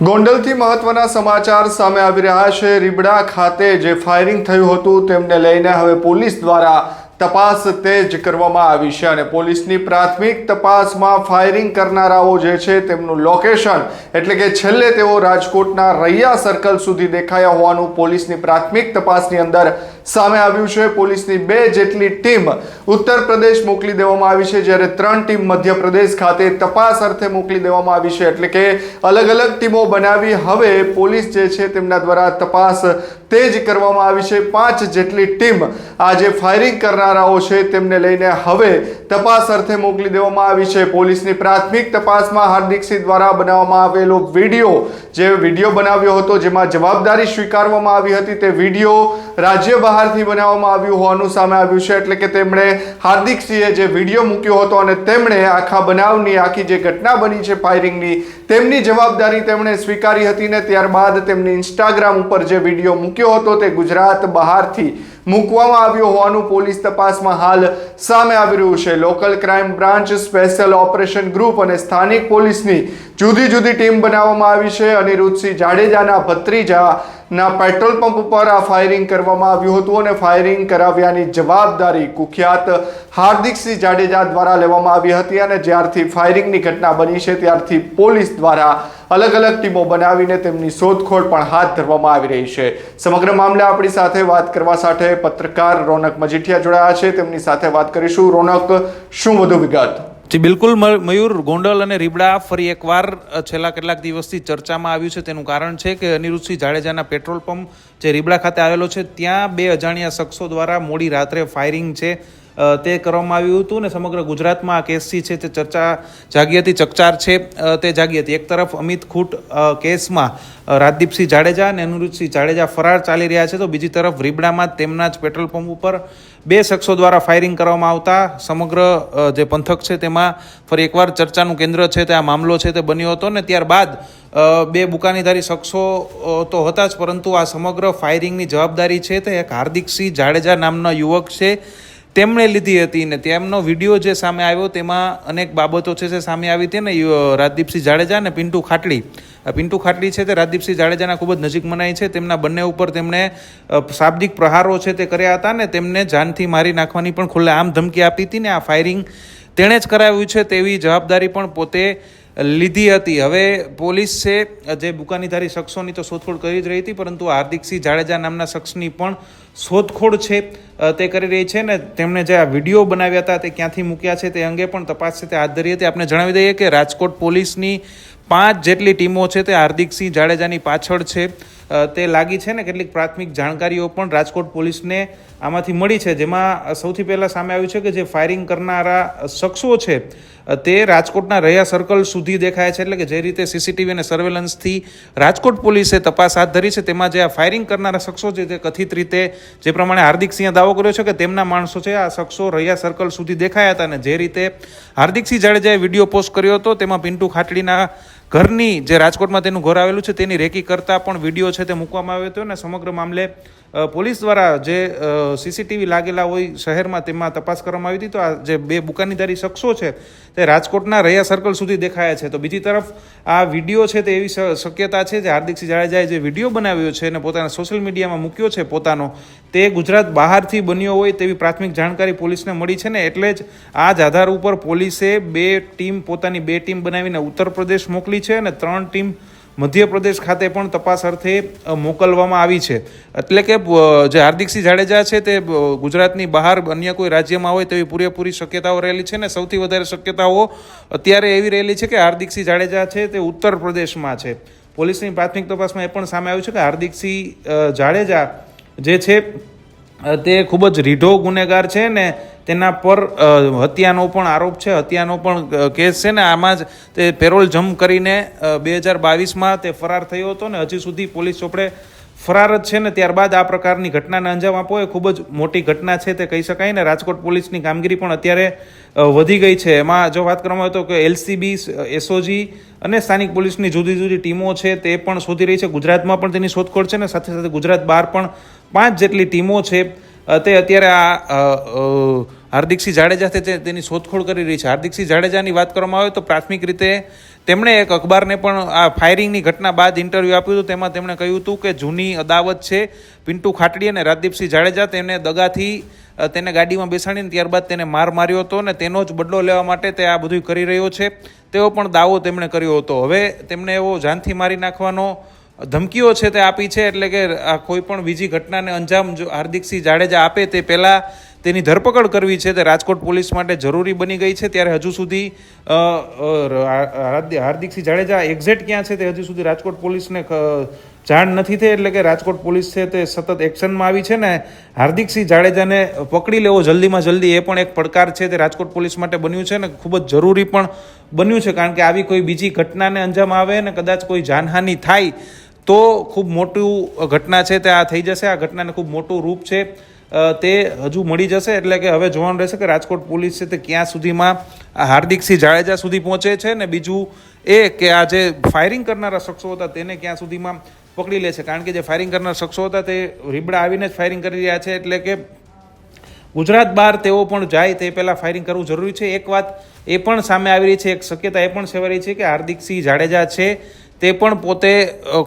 ગોંડલથી મહત્વના સમાચાર સામે આવી રહ્યા છે. રીબડા ખાતે જે ફાયરિંગ થયું હતું તેમને લઈને હવે પોલીસ દ્વારા તપાસ તેજ કરવામાં આવી છે અને પોલીસની પ્રાથમિક તપાસમાં ફાયરિંગ કરનારાઓ જે છે તેમનું લોકેશન એટલે કે છેલ્લે તેઓ રાજકોટના રૈયા સર્કલ સુધી દેખાયા હોવાનું પોલીસની પ્રાથમિક તપાસની અંદર સામે આવ્યું છે પોલીસની બે જેટલી ટીમ ઉત્તર પ્રદેશ મોકલી દેવામાં આવી છે, જ્યારે ત્રણ ટીમ મધ્યપ્રદેશ ખાતે તપાસ અર્થે મોકલી દેવામાં આવી છે. એટલે કે અલગ અલગ ટીમો બનાવી હવે પોલીસ જે છે તેમના દ્વારા તપાસ તેજ કરવામાં આવી છે. પાંચ જેટલી ટીમ આ જે ફાયરિંગ કરનારાઓ છે તેમને લઈને હવે તપાસ અર્થે મોકલી દેવામાં આવી છે. પોલીસની પ્રાથમિક તપાસમાં હાર્દિકસિંહ દ્વારા બનાવવામાં આવેલો વીડિયો, જે વીડિયો બનાવ્યો હતો, જેમાં જવાબદારી સ્વીકારવામાં આવી હતી, તે વીડિયો રાજ્ય બહારથી બનાવવામાં આવ્યું હોવાનું સામે આવ્યું છે. એટલે કે તેમણે હાર્દિકસિંહે જે વીડિયો મૂક્યો હતો અને તેમણે આખા બનાવની, આખી જે ઘટના બની છે ફાયરિંગની તેમની જવાબદારી તેમણે સ્વીકારી હતી ને ત્યારબાદ તેમની ઇન્સ્ટાગ્રામ ઉપર જે વીડિયો મૂક્યો હતો તે ગુજરાત બહારથી મૂકવામાં આવ્યો હોવાનું પોલીસ તપાસમાં હાલ સામે આવી રહ્યું છે. Local crime branch special operation group અને સ્થાનિક પોલીસની જુદી જુદી ટીમ બનાવવામાં આવી છે. અનિરુદ્ધસિંહ જાડેજાના ભત્રીજાના પેટ્રોલ પંપ ઉપર આ ફાયરિંગ કરવામાં આવ્યું હતું અને ફાયરિંગ કરાવ્યાની જવાબદારી કુખ્યાત હાર્દિકસિંહ જાડેજા દ્વારા લેવામાં આવી હતી અને જ્યારથી ફાયરિંગની ઘટના બની છે, ત્યારથી પોલીસ દ્વારા અલગ અલગ ટીમો બનાવીને તેમની શોધખોળ પણ હાથ ધરવામાં આવી રહી છે. સમગ્ર મામલે આપણી સાથે વાત કરવા સાથે પત્રકાર રોનક મજીઠિયા જોડાયા છે. તેમની સાથે વાત કરીશું. રોનક, શું વધુ વિગત? જી, બિલકુલ. મયુર ગોંડલ અને રીબડા ફરી એકવાર છેલ્લા કેટલાક દિવસથી ચર્ચામાં આવ્યું છે. તેનું કારણ છે કે અનિરુદ્ધસિંહ જાડેજાના પેટ્રોલ પંપ જે રીબડા ખાતે આવેલો છે, ત્યાં બે અજાણ્યા શખ્સો દ્વારા મોડી રાત્રે ફાયરિંગ છે. તે કરવામાં આવ્યું હતું ને સમગ્ર ગુજરાતમાં આ કેસથી છે તે ચર્ચા જાગી હતી, ચકચાર છે તે જાગી હતી. એક તરફ અમિત ખૂટ કેસમાં રાજદીપસિંહ જાડેજા અને અનુરૂધસિંહ જાડેજા ફરાર ચાલી રહ્યા છે તો બીજી તરફ રીબડામાં તેમના જ પેટ્રોલ પંપ ઉપર બે શખ્સો દ્વારા ફાયરિંગ કરવામાં આવતા સમગ્ર જે પંથક છે તેમાં ફરી એકવાર ચર્ચાનું કેન્દ્ર છે, તે આ મામલો છે તે બન્યો હતો ને ત્યારબાદ બે બુકાનીધારી શખ્સો તો હતા જ પરંતુ આ સમગ્ર ફાયરિંગની જવાબદારી છે તે એક હાર્દિકસિંહ જાડેજા નામના યુવક છે. તેમણે લીધી હતી ને તેમનો વીડિયો જે સામે આવ્યો તેમાં અનેક બાબતો છે જે સામે આવી હતી ને રાજદીપસિંહ જાડેજા અને પિન્ટુ ખાટલી પિન્ટુ ખાટલી છે તે રાજદીપસિંહ જાડેજાના ખૂબ જ નજીક મનાય છે. તેમના બંને ઉપર તેમણે શાબ્દિક પ્રહારો છે તે કર્યા હતા ને તેમને જાનથી મારી નાખવાની પણ ખુલ્લે આમ ધમકી આપી હતી ને આ ફાયરિંગ તેણે જ કરાવ્યું છે તેવી જવાબદારી પણ પોતે લીધી હતી. હવે પોલીસ જે બુકાનીધારી શખ્સોની તો શોધખોળ કરી જ રહી હતી, પરંતુ હાર્દિકસિંહ જાડેજા નામના શખ્સની પણ શોધખોળ છે તે કરી રહી છે ને તેમણે જે આ વીડિયો બનાવ્યા હતા તે ક્યાંથી મૂક્યા છે તે અંગે પણ તપાસ છે તે હાથ ધરી હતી. આપણે જણાવી દઈએ કે રાજકોટ પોલીસની પાંચ જેટલી ટીમો છે તે હાર્દિકસિંહ જાડેજાની પાછળ છે. તે લાગી છે ને કેટલીક પ્રાથમિક જાણકારીઓ પણ રાજકોટ પોલીસને આમાંથી મળી છે. જેમાં સૌથી પહેલાં સામે આવ્યું છે કે જે ફાયરિંગ કરનારા શખ્સો છે તે રાજકોટના રહ્યા સર્કલ સુધી દેખાય છે. એટલે કે જે રીતે સીસીટીવી અને સર્વેલન્સથી રાજકોટ પોલીસે તપાસ હાથ ધરી છે, તેમાં જે આ ફાયરિંગ કરનારા શખ્સો છે, તે કથિત રીતે, જે પ્રમાણે હાર્દિક સિંહે દાવો કર્યો છે કે તેમના માણસો છે, આ શખ્સો રહ્યા સર્કલ સુધી દેખાયા હતા અને જે રીતે હાર્દિકસિંહ જાડેજાએ વીડિયો પોસ્ટ કર્યો હતો, તેમાં પિન્ટુ ખાટડીના ઘરની જે રાજકોટમાં તેનું ઘર આવેલું છે, તેની રેકી કરતા પણ વીડિયો છે તે મૂકવામાં આવ્યો હતો અને સમગ્ર મામલે પોલીસ દ્વારા જે સીસીટીવી લાગેલા હોય શહેરમાં તેમાં તપાસ કરવામાં આવી હતી, તો આ જે બે બુકાનીધારી શખ્સો છે, તે રાજકોટના રૈયા સર્કલ સુધી દેખાયા છે. તો બીજી તરફ આ વીડિયો છે તે એવી શક્યતા છે જે હાર્દિકસિંહ જાડેજાએ જે વીડિયો બનાવ્યો છે અને પોતાના સોશિયલ મીડિયામાં મૂક્યો છે પોતાનો, તે ગુજરાત બહારથી બન્યો હોય તેવી પ્રાથમિક જાણકારી પોલીસને મળી છે ને એટલે જ આ જ આધાર ઉપર પોલીસે બે ટીમ, પોતાની બે ટીમ બનાવીને ઉત્તર પ્રદેશ મોકલી છે અને ત્રણ ટીમ મધ્યપ્રદેશ ખાતે પણ તપાસ અર્થે મોકલવામાં આવી છે. એટલે કે જે હાર્દિકસિંહ જાડેજા છે તે ગુજરાતની બહાર અન્ય કોઈ રાજ્યમાં હોય તેવી પૂરેપૂરી શક્યતાઓ રહેલી છે ને સૌથી વધારે શક્યતાઓ અત્યારે એવી રહેલી છે કે હાર્દિકસિંહ જાડેજા છે તે ઉત્તર પ્રદેશમાં છે. પોલીસની પ્રાથમિક તપાસમાં એ પણ સામે આવ્યું છે કે હાર્દિકસિંહ જાડેજા જે છે તે ખૂબ જ રીઢો ગુનેગાર છે ને તેના પર હત્યાનો પણ આરોપ છે, હત્યાનો પણ કેસ છે ને આમાં જ તે પેરોલ જમ્પ કરીને બે હજાર બાવીસમાં તે ફરાર થયો હતો ને હજી સુધી પોલીસ ચોપડે ફરાર જ છે ને ત્યારબાદ આ પ્રકારની ઘટનાને અંજામ આપવો એ ખૂબ જ મોટી ઘટના છે તે કહી શકાય ને. રાજકોટ પોલીસની કામગીરી પણ અત્યારે વધી ગઈ છે. એમાં જો વાત કરવામાં આવે તો કે એલસીબી, એસઓજી અને સ્થાનિક પોલીસની જુદી જુદી ટીમો છે તે પણ શોધી રહી છે. ગુજરાતમાં પણ તેની શોધખોળ છે ને સાથે સાથે ગુજરાત બહાર પણ પાંચ જેટલી ટીમો છે તે અત્યારે આ હાર્દિકસિંહ જાડેજા છે તેની શોધખોળ કરી રહી છે. હાર્દિકસિંહ જાડેજાની વાત કરવામાં આવે તો પ્રાથમિક રીતે તેમણે એક અખબારને પણ આ ફાયરિંગની ઘટના બાદ ઇન્ટરવ્યૂ આપ્યું હતું. તેમાં તેમણે કહ્યું હતું કે જૂની અદાવત છે, પિન્ટુ ખાટડી અને રાજદીપસિંહ જાડેજા તેને દગાથી તેને ગાડીમાં બેસાડીને ત્યારબાદ તેને માર માર્યો હતો અને તેનો જ બદલો લેવા માટે તે આ બધું કરી રહ્યો છે. તેવો પણ દાવો તેમણે કર્યો હતો. હવે તેમને એવો જાનથી મારી નાખવાનો ધમકીઓ છે તે આપી છે એટલે કે કોઈ પણ બીજી ઘટનાને અંજામ જો હાર્દિકસિંહ જાડેજા આપે તે પહેલાં તેની ધરપકડ કરવી છે તે રાજકોટ પોલીસ માટે જરૂરી બની ગઈ છે. ત્યારે હજુ સુધી હાર્દિકસિંહ જાડેજા એક્ઝેક્ટ ક્યાં છે તે હજુ સુધી રાજકોટ પોલીસને જાણ નથી થઈ એટલે કે રાજકોટ પોલીસ છે તે સતત એક્શનમાં આવી છે ને હાર્દિકસિંહ જાડેજાને પકડી લેવો જલ્દીમાં જલ્દી એ પણ એક પડકાર છે તે રાજકોટ પોલીસ માટે બન્યું છે ને ખૂબ જ જરૂરી પણ બન્યું છે. કારણ કે આવી કોઈ બીજી ઘટનાને અંજામ આવે ને કદાચ કોઈ જાનહાનિ થાય તો ખૂબ મોટું ઘટના છે તે આ થઈ જશે. આ ઘટનાને ખૂબ મોટું રૂપ છે. તે હજુ મળી જશે એટલે કે હવે જોવાનું રહેશે કે રાજકોટ પોલીસ છે તે ક્યાં સુધીમાં આ હાર્દિકસિંહ જાડેજા સુધી પહોંચે છે ને બીજું એ કે આ જે ફાયરિંગ કરનારા શખ્સો હતા તેને ક્યાં સુધીમાં પકડી લે છે. કારણ કે જે ફાયરિંગ કરનાર શખ્સો હતા તે રીબડા આવીને જ ફાયરિંગ કરી રહ્યા છે એટલે કે ગુજરાત બહાર તેઓ પણ જાય તે પહેલાં ફાયરિંગ કરવું જરૂરી છે. એક વાત એ પણ સામે આવી રહી છે, એક શક્યતા એ પણ સેવાઈ રહી છે કે હાર્દિકસિંહ જાડેજા છે. તે પણ પોતે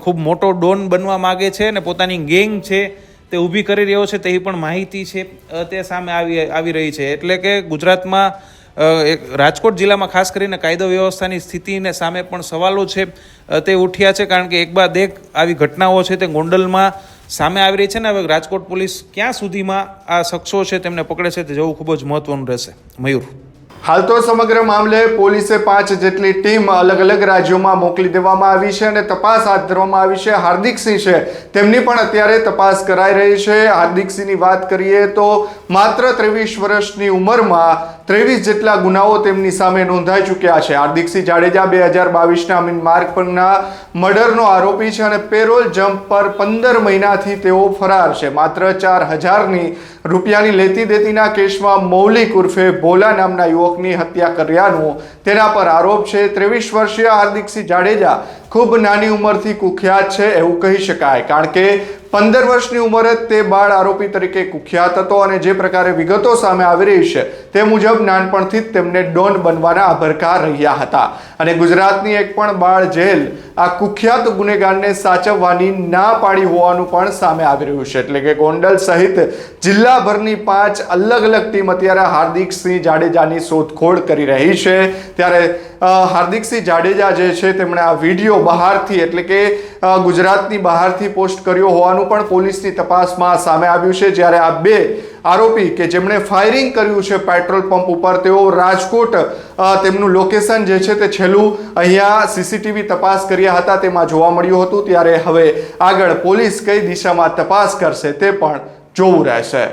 ખૂબ મોટો ડોન બનવા માગે છે અને પોતાની ગેંગ છે તે ઊભી કરી રહ્યો છે તેવી પણ માહિતી છે તે સામે આવી આવી રહી છે. એટલે કે ગુજરાતમાં એક રાજકોટ જિલ્લામાં ખાસ કરીને કાયદો વ્યવસ્થાની સ્થિતિને સામે પણ સવાલો છે તે ઉઠ્યા છે કારણ કે એક બાદ એક આવી ઘટનાઓ છે તે ગોંડલમાં સામે આવી રહી છે ને હવે રાજકોટ પોલીસ ક્યાં સુધીમાં આ શખ્સો છે તેમને પકડે છે તે જોવું ખૂબ જ મહત્વનું રહેશે. મયુર. હાલ તો સમગ્ર મામલે પોલીસે પાંચ જેટલી ટીમ અલગ અલગ રાજ્યોમાં મોકલી દેવામાં આવી છે અને તપાસ હાથ ધરવામાં આવી છે. હાર્દિકસિંહ છે, તેમની પણ અત્યારે તપાસ કરાઈ રહી છે. હાર્દિકસિંહની વાત કરીએ તો માત્ર ત્રેવીસ વર્ષની ઉંમરમાં ત્રેવીસ જેટલા ગુનાઓ તેમની સામે નોંધાઈ ચૂક્યા છે. હાર્દિકસિંહ જાડેજા બે હજાર બાવીસના અમીન માર્ગ પરના મર્ડરનો આરોપી છે અને પેરોલ જમ્પ પર પંદર મહિનાથી તેઓ ફરાર છે. માત્ર ચાર હજારની રૂપિયાની લેતી દેતીના કેસમાં મૌલિક ઉર્ફે ભોલા નામના યુવકની હત્યા કર્યાનો તેના પર આરોપ છે. ત્રેવીસ વર્ષીય હાર્દિકસિંહ જાડેજા ખૂબ નાની ઉંમરથી કુખ્યાત છે એવું કહી શકાય. કારણ કે પંદર વર્ષની ઉંમરે તે બાળ આરોપી તરીકે કુખ્યાત હતો અને જે પ્રકારે વિગતો સામે આવી રહી છે તે મુજબ નાનપણથી જ તેમને ડોન બનવાના અભરકાર રહ્યા હતા. અને ગુજરાતની એક પણ બાળ જેલ આ કુખ્યાત ગુનેગારને સાચવવાની ના પાડી હોવાનું પણ સામે આવી રહ્યું છે. એટલે કે ગોંડલ સહિત જિલ્લાભરની પાંચ અલગ અલગ ટીમ અત્યારે હાર્દિકસિંહ જાડેજાની શોધખોળ કરી રહી છે. ત્યારે હાર્દિકસિંહ જાડેજા જે છે તેમણે આ વીડિયો બહારથી એટલે કે ગુજરાતની બહારથી પોસ્ટ કર્યો હોવાનું પણ પોલીસની તપાસમાં સામે આવ્યું છે. જ્યારે આ બે આરોપી કે જેમણે ફાયરિંગ કર્યું છે પેટ્રોલ પંપ ઉપર, તેઓ રાજકોટ તેમનું લોકેશન જે છે તે છેલ્લું અહીંયા સીસીટીવી તપાસ કર્યા હતા તેમાં જોવા મળ્યું હતું. ત્યારે હવે આગળ પોલીસ કઈ દિશામાં તપાસ કરશે તે પણ જોવું રહેશે.